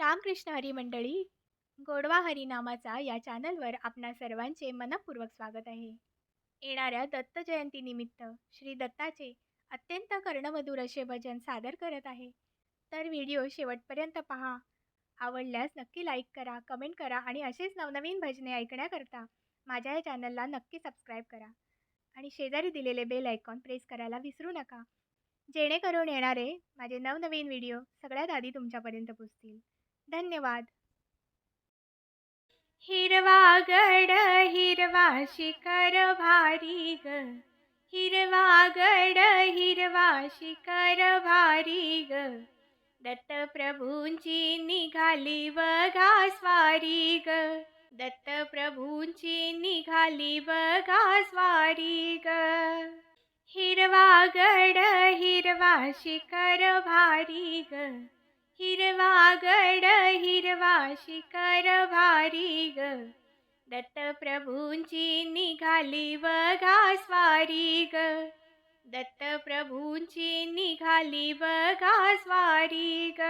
रामकृष्ण हरी मंडळी गोडवा हरी नामाचा या चॅनलवर आपणा सर्वांचे मनपूर्वक स्वागत आहे. येणाऱ्या दत्त जयंतीनिमित्त श्री दत्ताचे अत्यंत कर्णमधुर असे भजन सादर करत आहे. तर व्हिडिओ शेवटपर्यंत पहा. आवडल्यास नक्की लाईक करा कमेंट करा आणि असेच नवनवीन भजने ऐकण्याकरता माझ्या या चॅनलला नक्की सबस्क्राईब करा. आणि शेजारी दिलेले बेल आयकॉन प्रेस करायला विसरू नका. जेणेकरून येणारे माझे नवनवीन व्हिडिओ सगळ्यात आधी तुमच्यापर्यंत पोचतील. धन्यवाद. हिरवा गड हिरवा शिखर भारी ग. हिरवा गड हिरवा शिखर भारी ग. दत्त प्रभूंची निघाली बघा स्वारी ग. दत्त प्रभूंची निघाली बघा स्वारी ग. हिरवा गड हिरवा शिखर भारी ग. हिरवा गड हिरवा शिखर भारी ग. दत्त प्रभूंची निघाली बघा स्वारी ग. दत्त प्रभूंची निघाली बघा स्वारी ग.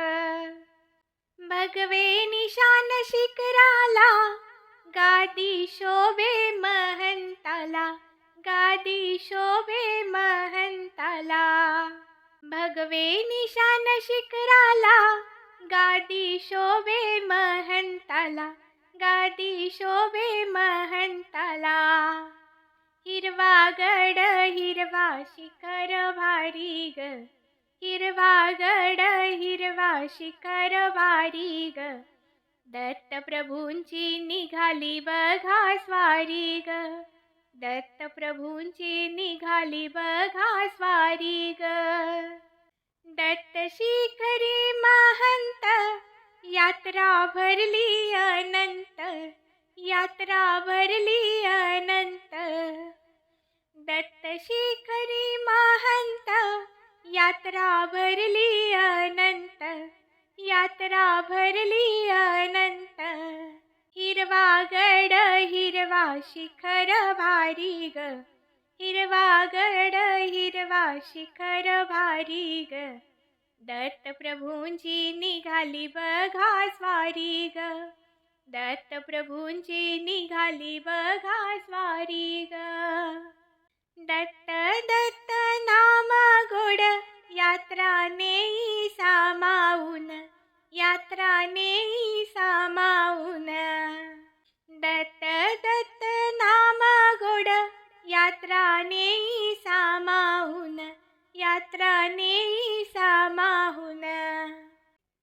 भगवे निशान शिखराला गादी शोभे महंताला गादी शोभे महंताला. भगवे निशान गादी शोभे महंताला गादी शोभे महंताला. हिरवा गड हिरवा शिखर भारी ग. हिरवा गड हिरवा शिखर भारी ग. दत्त प्रभूंची निघाली बघा स्वारी ग. दत्त प्रभूंची निघाली बघा स्वारी ग. दत्त शिखरी महंत यात्रा भरली अनंत यात्रा भरली अनंत. दत्त शिखरी महंत यात्रा भरली अनंत यात्रा भरली अनंत. हिरवा गड हिरवा शिखर भारी ग हिरवा गड हिरवा शिखर भारी ग. दत्त प्रभूंची निघाली बघा स्वारी ग. दत्त प्रभूंची निघाली बघा स्वारी ग. दत्त दत्त नाम गोड यात्रा नेई सामावून यात्रा नेई सामावून. दत्त दत्त नाम गोड यात्रा नेई सामावून यात्रा नेई सामावून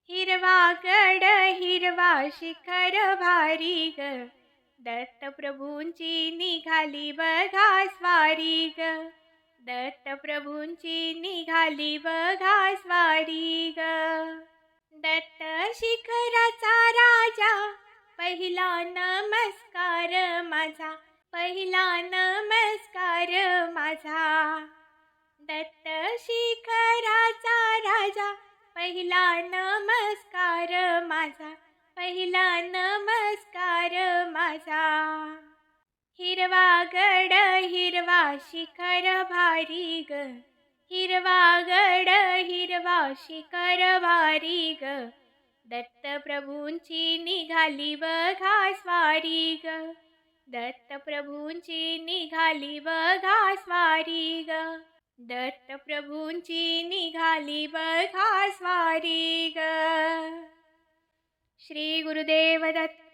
हिरवा गड हिरवा शिखर भारी ग. दत्त प्रभूंची निघाली बघा स्वारी ग. दत्त प्रभूंची निघाली बघा स्वारी ग. दत्त शिखराचा राजा पहिला नमस्कार राजा पहिला नमस्कार माझा पहिला नमस्कार माझा. हिरवा गड हिरवा शिखर भारी ग. हिरवा गड हिरवा शिखर भारी ग. दत्त प्रभूंची निघाली बघा स्वारी ग. दत्त प्रभूंची निघाली बघा स्वारी ग. दत्त प्रभूंची निघाली बघा स्वारी ग. श्री गुरुदेव दत्त